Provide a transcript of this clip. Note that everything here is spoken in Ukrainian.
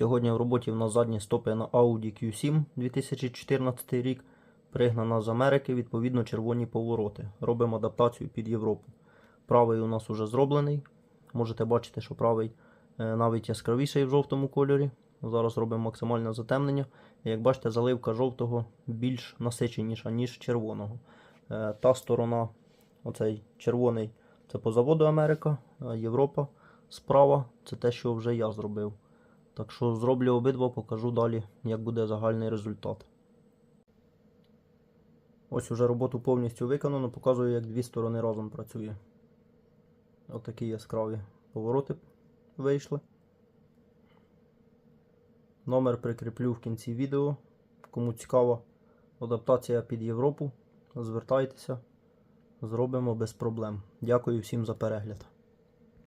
Сьогодні в роботі в нас задні стопи на Audi Q7 2014 рік. Пригнана з Америки, відповідно, червоні повороти. Робимо адаптацію під Європу. Правий у нас уже зроблений. Можете бачити, що правий е, навіть яскравіший в жовтому кольорі. Зараз робимо максимальне затемнення. Як бачите, заливка жовтого більш насиченіша, ніж червоного. Е, Та сторона, оцей червоний, це по заводу Америка, Європа справа це те, що вже я зробив. Так що зроблю обидва, покажу далі, як буде загальний результат. Ось уже роботу повністю виконано, показую, як дві сторони разом працює. Отакі яскраві повороти вийшли. Номер прикріплю в кінці відео. Кому цікава адаптація під Європу, звертайтеся, зробимо без проблем. Дякую всім за перегляд.